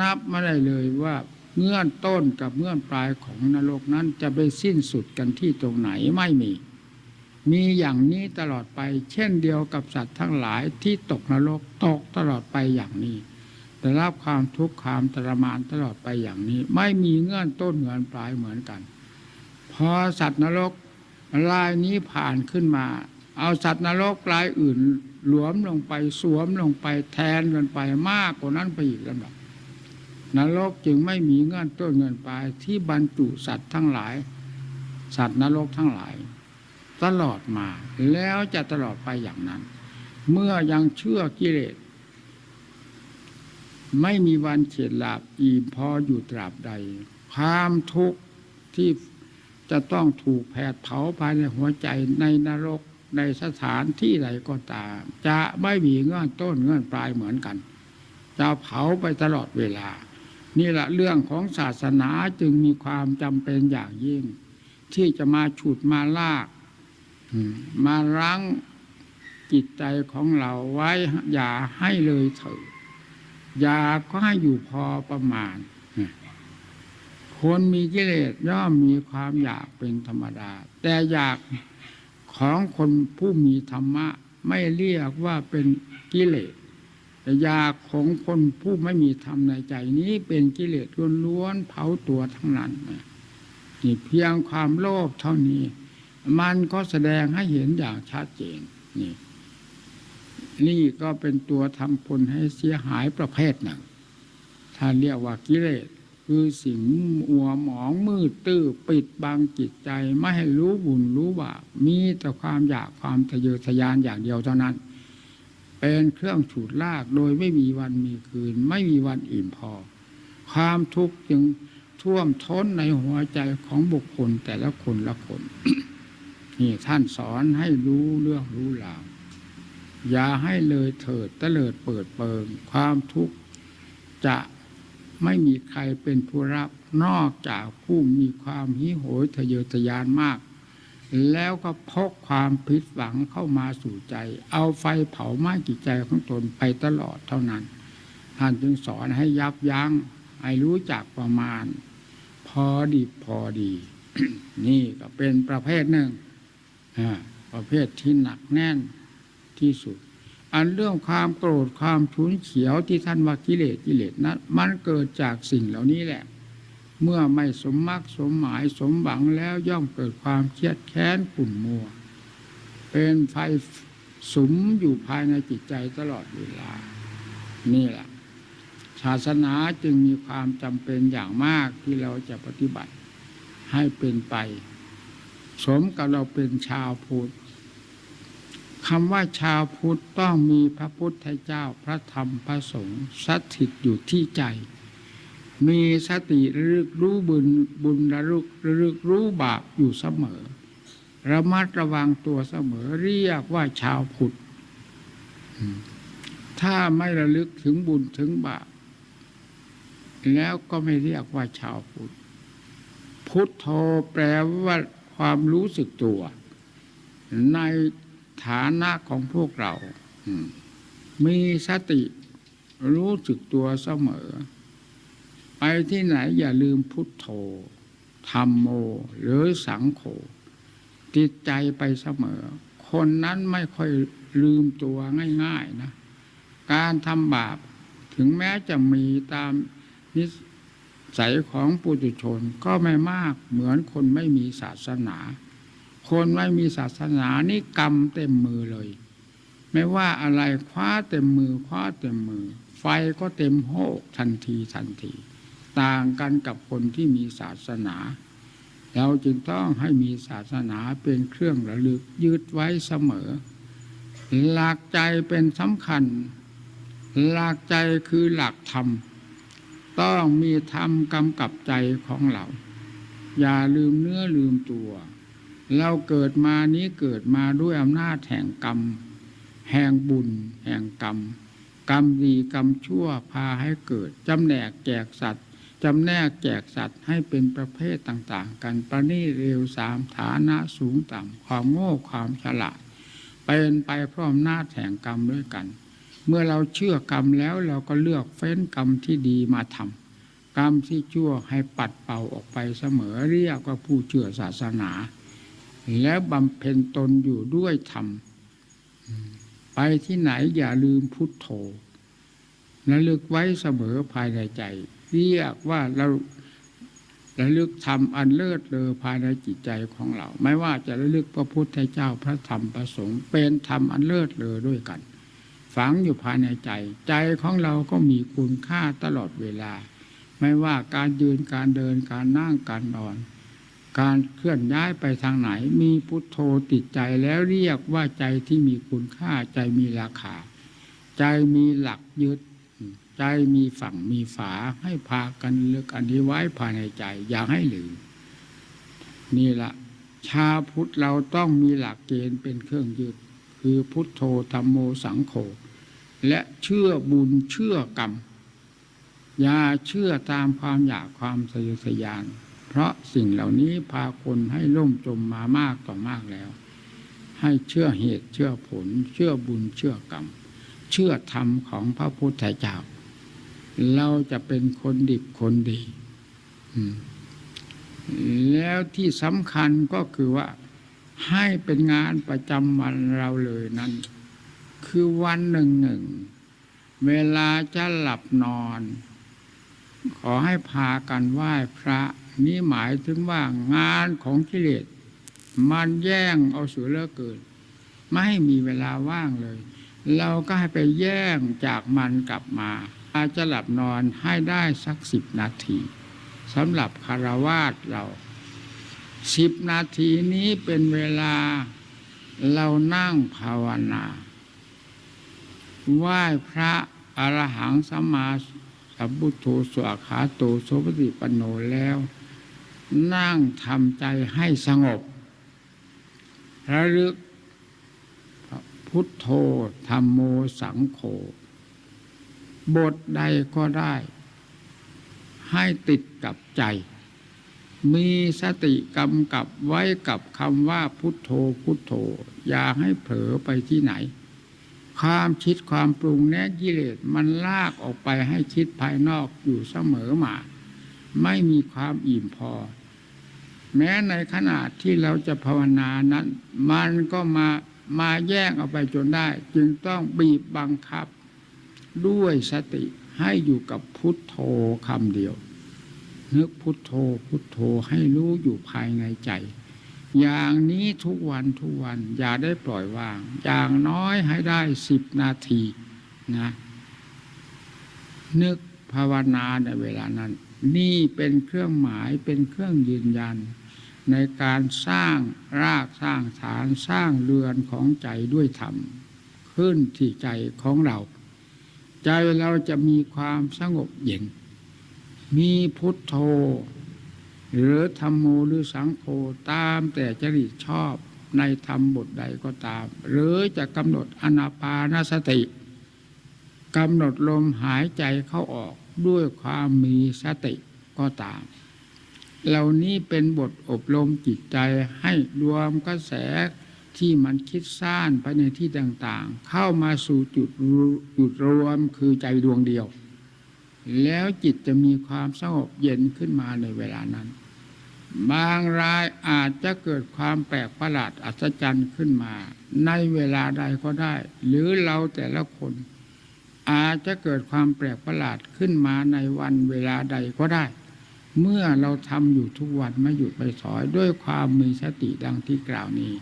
นับไม่ได้เลยว่าเงื่อนต้นกับเงื่อนปลายของนรกนั้นจะไปสิ้นสุดกันที่ตรงไหนไม่มี มีอย่างนี้ตลอดไป เช่นเดียวกับสัตว์ทั้งหลายที่ตกนรกตกตลอดไปอย่างนี้ได้รับความทุกข์ความทรมานตลอดไปอย่างนี้ ไม่มีเงื่อนต้นเงื่อนปลายเหมือนกัน พอสัตว์นรกรายนี้ผ่านขึ้นมา เอาสัตว์นรกรายอื่นหลวมลงไปสวมลงไปแทนกันไปมากกว่านั้นไปอีกลำดับ นรกจึงไม่มีเงื่อนต้นเงื่อนปลายที่บรรจุสัตว์ทั้งหลาย สัตว์นรกทั้งหลาย ตลอดมาแล้วจะตลอดไปอย่างนั้น เมื่อยังเชื่อกิเลสไม่มีวันเฉดหลาบอิ่มพออยู่ตราบใด ความทุกข์ที่จะต้องถูกแผดเผาภายในหัวใจในนรกในสถานที่ใดก็ตาม จะไม่มีเงื่อนต้นเงื่อนปลายเหมือนกัน จะเผาไปตลอดเวลา นี่แหละเรื่องของศาสนาจึงมีความจำเป็นอย่างยิ่ง ที่จะมาฉุดมาลากมมารั้งจิตใจของเราไว้อย่าให้เลยเถิดอย่าก็ให้อยู่พอประมาณ คนมีกิเลสย่อมมีความอยากเป็นธรรมดา แต่อยากของคนผู้มีธรรมะ ไม่เรียกว่าเป็นกิเลส แต่ยาของคนผู้ไม่มีธรรมในใจนี้เป็นกิเลสล้วนๆเผาตัวทั้งนั้นนี่เพียงความโลภเท่านี้ มันก็แสดงให้เห็นอย่างชัดเจนนี่ นี่ก็เป็นตัวทำคนให้เสียหายประเภทหนึ่งถ้าเรียกว่ากิเลสคือสิ่งอัวหมองมืดตื้อปิดบังจิตใจ ไม่ให้รู้บุญรู้บาปมีแต่ความอยากความทะเยอทะยานอย่างเดียวเท่านั้น เป็นเครื่องฉุดลากโดยไม่มีวันมีคืน ไม่มีวันอิ่มพอ ความทุกข์จึงท่วมท้นในหัวใจของบุคคลแต่ละคนละคนนี่ท่านสอนให้รู้เรื่องรู้ราวอย่าให้เลยเถิดตะเลิดเปิดเปิง ความทุกข์จะไม่มีใครเป็นผู้รับนอกจากผู้มีความหิโหยทะเยอทะยานมาก แล้วก็พกความผิดหวังเข้ามาสู่ใจ เอาไฟเผาไหม้จิตใจของตนไปตลอดเท่านั้น ท่านจึงสอนให้ยับยัง้งให้รู้จักประมาณ พอดีพอดี นี่ก็เป็นประเภทหนึ่งประเภทที่หนักแน่นที่สุด อันเรื่องความโกรธความฉุนเฉียวที่ท่านว่ากิเลสกิเลสนั้นมันเกิดจากสิ่งเหล่านี้แหละ เมื่อไม่สมมักสมหมายสมหวังแล้วย่อมเกิดความเครียดแค้นขุ่นมัว เป็นไฟสุมอยู่ภายในจิตใจตลอดเวลา นี่แหละศาสนาจึงมีความจำเป็นอย่างมากที่เราจะปฏิบัติให้เป็นไป สมกับเราเป็นชาวพุทธคำว่าชาวพุทธต้องมีพระพุทธเจ้าพระธรรมพระสงฆ์สถิตอยู่ที่ใจ มีสติระลึกรู้บุญบุญระลึกระลึกรู้บาปอยู่เสมอ ระมัดระวังตัวเสมอเรียกว่าชาวพุทธถ้าไม่ระลึกถึงบุญถึงบาปแล้วก็ไม่เรียกว่าชาวพุทธพุทโธแปลว่าความรู้สึกตัว ในฐานะของพวกเรา มีสติรู้สึกตัวเสมอ ไปที่ไหนอย่าลืมพุทโธธรรมโม หรือสังโฆติดใจไปเสมอ คนนั้นไม่ค่อยลืมตัวง่ายๆนะ การทำบาปถึงแม้จะมีตามนิสัยของปุถุชนก็ไม่มากเหมือนคนไม่มีศาสนา คนไม่มีศาสนานี่กรรมเต็มมือเลย ไม่ว่าอะไรคว้าเต็มมือคว้าเต็มมือ ไฟก็เต็มโหกทันทีทันที ต่างกันกับคนที่มีศาสนาเราจึงต้องให้มีศาสนาเป็นเครื่องระลึกยึดไว้เสมอ หลักใจเป็นสำคัญ หลักใจคือหลักธรรม ต้องมีธรรมกำกับใจของเรา อย่าลืมเนื้อลืมตัว เราเกิดมานี้เกิดมาด้วยอำนาจแห่งกรรม แห่งบุญ แห่งกรรม กรรมดีกรรมชั่วพาให้เกิดจำแนกแจกสัตว์ จำแนกแจกสัตว์ให้เป็นประเภทต่างๆ กันประณีเร็วสามฐานะสูงต่ำความโง่ความฉลาด เป็นไปพร้อมหน้าแห่งกรรมด้วยกัน เมื่อเราเชื่อกรรมแล้วเราก็เลือกเฟ้นกรรมที่ดีมาทำกรรมที่ชั่วให้ปัดเป่าออกไปเสมอเรียกว่าผู้เชื่อศาสนา แล้วบำเพ็ญตนอยู่ด้วยธรรมไปที่ไหนอย่าลืมพุทโธระลึกไว้เสมอภายในใจ เรียกว่าเราระลึกธรรมอันเลิศเลอภายในจิตใจของเรา ไม่ว่าจะระลึกพระพุทธเจ้าพระธรรมพระสงฆ์เป็นธรรมอันเลิศเลอด้วยกัน ฝังอยู่ภายในใจ ใจของเราก็มีคุณค่าตลอดเวลา ไม่ว่าการยืนการเดินการนั่งการนอน การเคลื่อนย้ายไปทางไหน มีพุทโธติดใจแล้วเรียกว่าใจที่มีคุณค่าใจมีราคา ใจมีหลักยึด ใจมีฝั่งมีฝาให้พากันเลือกอันนี้ไว้ภายในใจ อย่าให้หลืมนี่ละชาพุทธเราต้องมีหลักเกณฑ์เป็นเครื่องยึดคือพุทโธธรรมโมสังโฆและเชื่อบุญเชื่อกรรมอย่าเชื่อตามความอยากความสยสยาน เพราะสิ่งเหล่านี้พาคนให้ล่มจมมามากต่อมากแล้ว ให้เชื่อเหตุเชื่อผล เชื่อบุญเชื่อกรรม เชื่อธรรมของพระพุทธเจ้า เราจะเป็นคนดีคนดีแล้วที่สำคัญก็คือว่าให้เป็นงานประจำวันเราเลยนั้น คือวันหนึ่งหนึ่ง เวลาจะหลับนอน ขอให้พากันไหว้พระ นี่หมายถึงว่างานของกิเลสมันแย่งเอาเสือเลือเกินไม่มีเวลาว่างเลย เราก็ให้ไปแย่งจากมันกลับมา อาจจะหลับนอนให้ได้สักสิบนาทีสำหรับคารวาสเราสิบนาทีนี้เป็นเวลาเรานั่งภาวนาไหว้พระอรหังสัมมาสัมพุทโธสวขาโตโสปฏิปโนแล้ว นั่งทำใจให้สงบระลึกพุทโธธรรมโมสังโฆ บทใดก็ได้ ให้ติดกับใจ มีสติกำกับไว้กับคำว่าพุทโธพุทโธ อย่าให้เผลอไปที่ไหน ความคิดความปรุงแน่กิเลสมันลากออกไปให้คิดภายนอกอยู่เสมอมา ไม่มีความอิ่มพอ แม้ในขณะที่เราจะภาวนานั้น มันก็มามาแย่งเอาไปจนได้ จึงต้องบีบบังคับ ด้วยสติให้อยู่กับพุทโธคำเดียว นึกพุทโธพุทโธให้รู้อยู่ภายในใจ อย่างนี้ทุกวันทุกวัน อย่าได้ปล่อยวาง อย่างน้อยให้ได้สิบนาทีนะนึกภาวนาในเวลานั้น นี่เป็นเครื่องหมายเป็นเครื่องยืนยัน ในการสร้างรากสร้างฐานสร้างเรือนของใจด้วยธรรม ขึ้นที่ใจของเรา ใจเราจะมีความสงบเย็น มีพุทโธ หรือธรรมโมหรือสังโฆตามแต่จริตชอบในธรรมบทใดก็ตาม หรือจะกำหนดอนาปานสติกำหนดลมหายใจเข้าออกด้วยความมีสติก็ตาม เหล่านี้เป็นบทอบรมจิตใจให้รวมกระแส ที่มันคิดซ่านไปในที่ต่างๆ เข้ามาสู่จุดรูจุดรวมคือใจดวงเดียว แล้วจิตจะมีความสงบเย็นขึ้นมาในเวลานั้น บางรายอาจจะเกิดความแปลกประหลาดอัศจรรย์ขึ้นมา ในเวลาใดก็ได้ หรือเราแต่ละคน อาจจะเกิดความแปลกประหลาดขึ้นมาในวันเวลาใดก็ได้เมื่อเราทำอยู่ทุกวันไม่หยุดไปสอยด้วยความมีสติดังที่กล่าวนี้